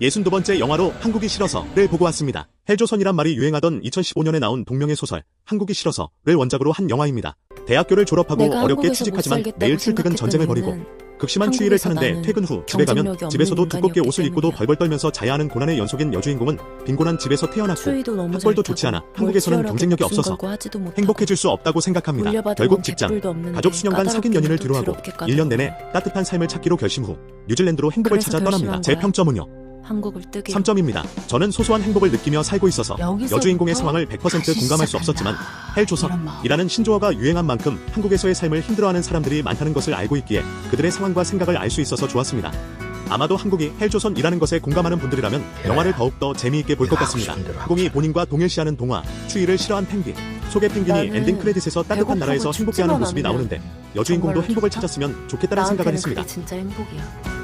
62번째 영화로 한국이 싫어서를 보고 왔습니다. 헬조선이란 말이 유행하던 2015년에 나온 동명의 소설 한국이 싫어서를 원작으로 한 영화입니다. 대학교를 졸업하고 어렵게 취직하지만 매일 출퇴근 전쟁을 벌이고 극심한 추위를 타는데 퇴근 후 집에 가면 집에서도 두껍게 옷을 입고도. 벌벌 떨면서 자야 하는 고난의 연속인 여주인공은 빈곤한 집에서 태어났고 학벌도 잘 좋지 않아 타고 한국에서는 뭘 경쟁력이 없어서 행복해질 수 없다고 생각합니다. 결국 건 직장, 가족 수년간 사귄 연인을 뒤로하고 더럽게 1년 내내. 따뜻한 삶을 찾기로 결심 후 뉴질랜드로 행복을 찾아 떠납니다. 제. 평점은요. 한국을 뜨게 3점입니다. 저는 소소한 행복을 느끼며 살고 있어서 여기서부터 여주인공의 상황을 100% 다시 공감할 수 시작한다. 없었지만 이런 마음. 헬조선이라는 신조어가 유행한 만큼 한국에서의 삶을 힘들어하는 사람들이 많다는 것을 알고 있기에 그들의 상황과 생각을 알 수 있어서 좋았습니다. 아마도 한국이 헬조선이라는 것에 공감하는 분들이라면 영화를 더욱더 재미있게 볼 것 같습니다. 한국이 본인과 동일시하는 동화, 추위를 싫어하는 펭귄, 속의 펭귄이 나는 엔딩 크레딧에서 따뜻한 배고프고 나라에서 행복해하는 모습이 않으면 나오는데 여주인공도 정말로 행복을 좋다. 찾았으면 좋겠다는 생각을 나한테는 했습니다. 그게 진짜 행복이야.